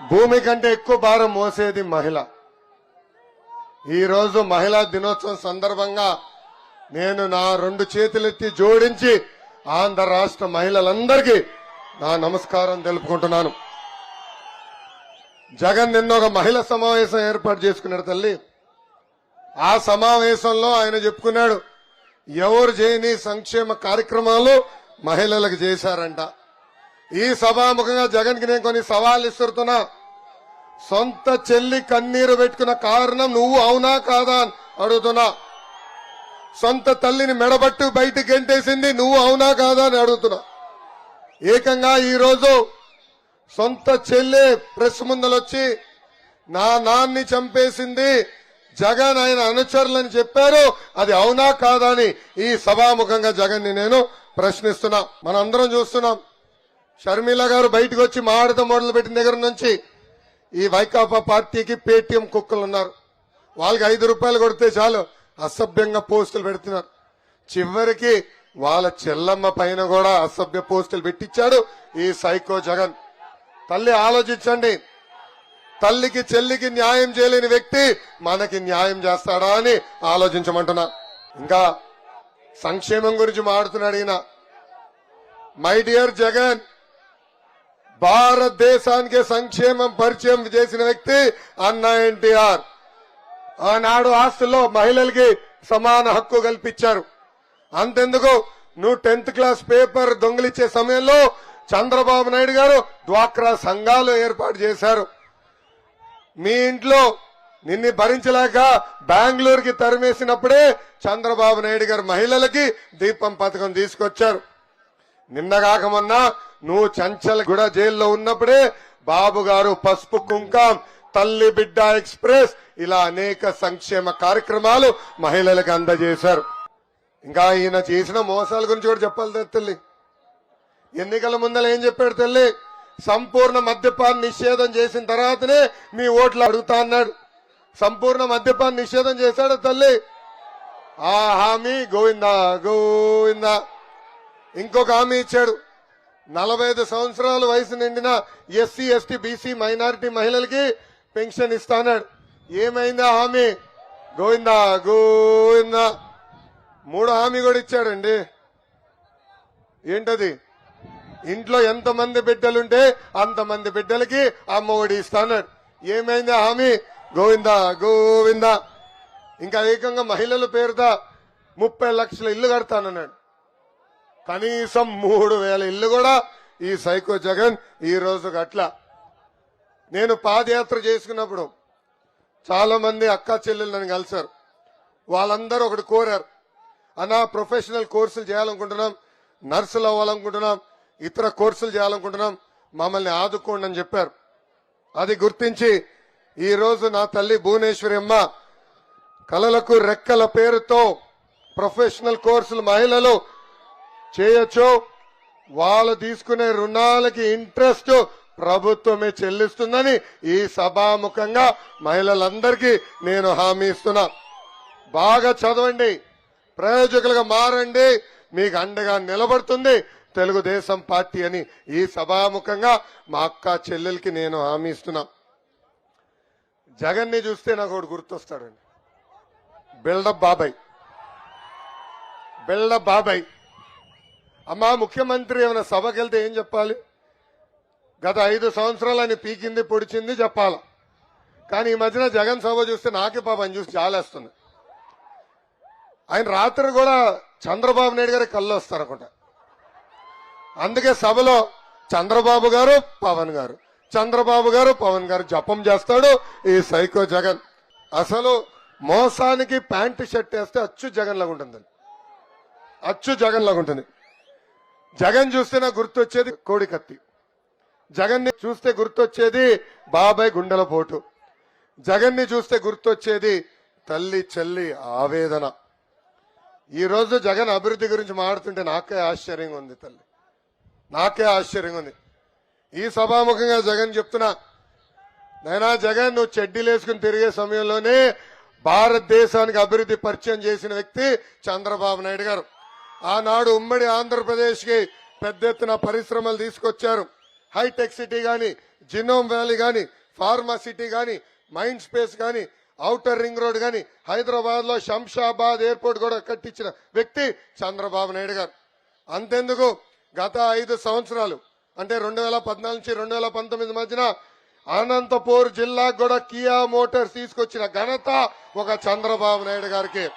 భూమి కంటే ఎక్కువ భారం మోసేది మహిళ. ఈరోజు మహిళా దినోత్సవం సందర్భంగా నేను నా రెండు చేతులెత్తి జోడించి ఆంధ్ర రాష్ట్ర మహిళలందరికీ నా నమస్కారం తెలుపుకుంటున్నాను. జగన్ నిన్న ఒక మహిళ సమావేశం ఏర్పాటు చేసుకున్నాడు తల్లి. ఆ సమావేశంలో ఆయన చెప్పుకున్నాడు ఎవరు చేయని సంక్షేమ కార్యక్రమాలు మహిళలకు చేశారంట. ఈ సభాముఖంగా జగన్కి నేను కొన్ని సవాళ్ళు ఇస్తున్నా సొంత చెల్లి కన్నీరు పెట్టుకున్న కారణం నువ్వు అవునా కాదా అని అడుగుతున్నా. సొంత తల్లిని మెడబట్టు బయటికి గెంటేసింది నువ్వు అవునా కాదా అని అడుగుతున్నా. ఏకంగా ఈరోజు సొంత చెల్లె ప్రెస్ ముందలొచ్చి నా నాన్ని చంపేసింది జగన్ ఆయన అనుచరులని చెప్పారు. అది అవునా కాదా అని ఈ సభాముఖంగా జగన్ని నేను ప్రశ్నిస్తున్నా. మనందరం చూస్తున్నాం. షర్మిల గారు బయటకు వచ్చి మాడత మొదలు పెట్టిన దగ్గర నుంచి ఈ వైకాపా పార్టీకి పేటీఎం కుక్కలు ఉన్నారు. వాళ్ళకి ఐదు రూపాయలు కొడితే చాలు అసభ్యంగా పోస్టులు పెడుతున్నారు. చివరికి వాళ్ళ చెల్లమ్మ పైన కూడా అసభ్య పోస్టులు పెట్టించాడు ఈ సైకో జగన్. తల్లి ఆలోచించండి. తల్లికి చెల్లికి న్యాయం చేయలేని వ్యక్తి మనకి న్యాయం చేస్తాడా అని ఆలోచించమంటున్నా. ఇంకా సంక్షేమం గురించి మాడుతున్నాడు ఈయన మై డియర్ జగన్ భారతదేశానికి సంక్షేమం పరిచయం చేసిన వ్యక్తి అన్న ఎన్టీఆర్. ఆనాడు ఆస్తుల్లో మహిళలకి సమాన హక్కు కల్పించారు. అంతెందుకు? నువ్వు టెన్త్ క్లాస్ పేపర్ దొంగిలిచ్చే సమయంలో చంద్రబాబు నాయుడు గారు డ్వాక్రా సంఘాలు ఏర్పాటు చేశారు. మీ ఇంట్లో నిన్ను భరించలేక బెంగళూరుకి తరిమేసినప్పుడే చంద్రబాబు నాయుడు గారు మహిళలకి దీపం పథకం తీసుకొచ్చారు. నిన్నగాక మొన్న నువ్వు చంచల్ కూడా జైల్లో ఉన్నప్పుడే బాబు గారు పసుపు కుంకం తల్లి బిడ్డ ఎక్స్ప్రెస్ ఇలా అనేక సంక్షేమ కార్యక్రమాలు మహిళలకు అందజేశారు. ఇంకా ఈయన చేసిన మోసాల గురించి కూడా చెప్పాలి తల్లి. ఎన్నికల ముందర ఏం చెప్పాడు తల్లి? సంపూర్ణ మద్యపాన్ నిషేధం చేసిన తర్వాతనే మీ ఓట్లు అడుగుతా అన్నాడు. సంపూర్ణ మద్యపాన్ నిషేధం చేశాడు తల్లి. ఆ హామీ గోవిందా గోవిందా. ఇంకొక హామీ ఇచ్చాడు. నలభై ఐదు సంవత్సరాల వయసు నిండిన ఎస్సీ ఎస్టీ బీసీ మైనారిటీ మహిళలకి పెన్షన్ ఇస్తానాడు ఏమైందా హామీ? గోవిందా గోవిందా. మూడో హామీ కూడా ఇచ్చాడండి. ఏంటది? ఇంట్లో ఎంతమంది బిడ్డలుంటే అంతమంది బిడ్డలకి అమ్మఒడి ఒడి ఏమైంది ఆ హామీ? గోవిందా గోవిందా. ఇంకా ఏకంగా మహిళల పేరుతో ముప్పై లక్షల ఇల్లు కడతానన్నాడు. కనీసం మూడు వేల ఇల్లు కూడా ఈ సైకో జగన్ ఈ రోజు అట్లా నేను పాదయాత్ర చేసుకున్నప్పుడు చాలా మంది అక్క చెల్లెలు నన్ను కలిశారు. వాళ్ళందరూ ఒకటి కోరారు. అన్నా ప్రొఫెషనల్ కోర్సులు చేయాలనుకుంటున్నాం నర్సులు అవ్వాలనుకుంటున్నాం ఇతర కోర్సులు చేయాలనుకుంటున్నాం మమ్మల్ని ఆదుకోండి అని చెప్పారు. అది గుర్తించి ఈ రోజు నా తల్లి భువనేశ్వరి అమ్మ కలలకు రెక్కల పేరుతో ప్రొఫెషనల్ కోర్సులు మహిళలు చేయొచ్చు. వాళ్ళు తీసుకునే రుణాలకి ఇంట్రెస్ట్ ప్రభుత్వమే చెల్లిస్తుందని ఈ సభాముఖంగా మహిళలందరికీ నేను హామీ ఇస్తున్నా. బాగా చదవండి. ప్రయోజకులుగా మారండి. మీకు అండగా నిలబడుతుంది. తెలుగుదేశం పార్టీ అని ఈ సభాముఖంగా మా అక్క చెల్లెలకి నేను హామీ ఇస్తున్నా. జగన్ని చూస్తే నాకు ఒకటి గుర్తొస్తాడండి. బిల్డప్ బాబాయ్. బిల్డప్ బాబాయ్. అమ్మా ముఖ్యమంత్రి ఏమైనా సభకి వెళ్తే ఏం చెప్పాలి? గత ఐదు సంవత్సరాలు ఆయన పీకింది పొడిచింది చెప్పాల? కానీ ఈ మధ్యన జగన్ సభ చూస్తే నాకే పాపం చూసి జాలేస్తుంది. ఆయన రాత్రి కూడా చంద్రబాబు నాయుడు గారి కళ్ళు వస్తారనుకుంటా. అందుకే సభలో చంద్రబాబు గారు పవన్ గారు. చంద్రబాబు గారు పవన్ గారు జపం చేస్తాడు ఈ సైకో జగన్. అసలు మోసానికి ప్యాంటు షర్ట్ వేస్తే అచ్చు జగన్ లాగా ఉంటుంది. అచ్చు జగన్ లాగా ఉంటుంది. జగన్ చూస్తే నాకు గుర్తొచ్చేది కోడి కత్తి. జగన్ని చూస్తే గుర్తొచ్చేది బాబాయ్ గుండెల పోటు. జగన్ని చూస్తే గుర్తొచ్చేది తల్లి చెల్లి ఆవేదన. ఈ రోజు జగన్ అభివృద్ధి గురించి మాట్లాడుతుంటే నాకే ఆశ్చర్యంగా ఉంది తల్లి. నాకే ఆశ్చర్యంగా ఉంది. ఈ సభాముఖంగా జగన్ చెప్తున్నా నైనా జగన్ నువ్వు చెడ్డీలేసుకుని తిరిగే సమయంలోనే భారతదేశానికి అభివృద్ధి పరిచయం చేసిన వ్యక్తి చంద్రబాబు నాయుడు గారు. ఆనాడు ఉమ్మడి ఆంధ్రప్రదేశ్కి పెద్ద ఎత్తున పరిశ్రమలు తీసుకొచ్చారు. హైటెక్ సిటీ గాని జినోమ్ వ్యాలీ గాని ఫార్మా సిటీ గాని మైండ్ స్పేస్ గాని ఔటర్ రింగ్ రోడ్ గాని హైదరాబాద్లో శంషాబాద్ ఎయిర్పోర్ట్ కూడా కట్టించిన వ్యక్తి చంద్రబాబు నాయుడు గారు. అంతెందుకు గత ఐదు సంవత్సరాలు అంటే రెండు వేల పద్నాలుగు నుంచి రెండు వేల పంతొమ్మిది మధ్యన అనంతపూర్ జిల్లాకు కూడా కియా మోటార్స్ తీసుకొచ్చిన ఘనత ఒక చంద్రబాబు నాయుడు గారికి.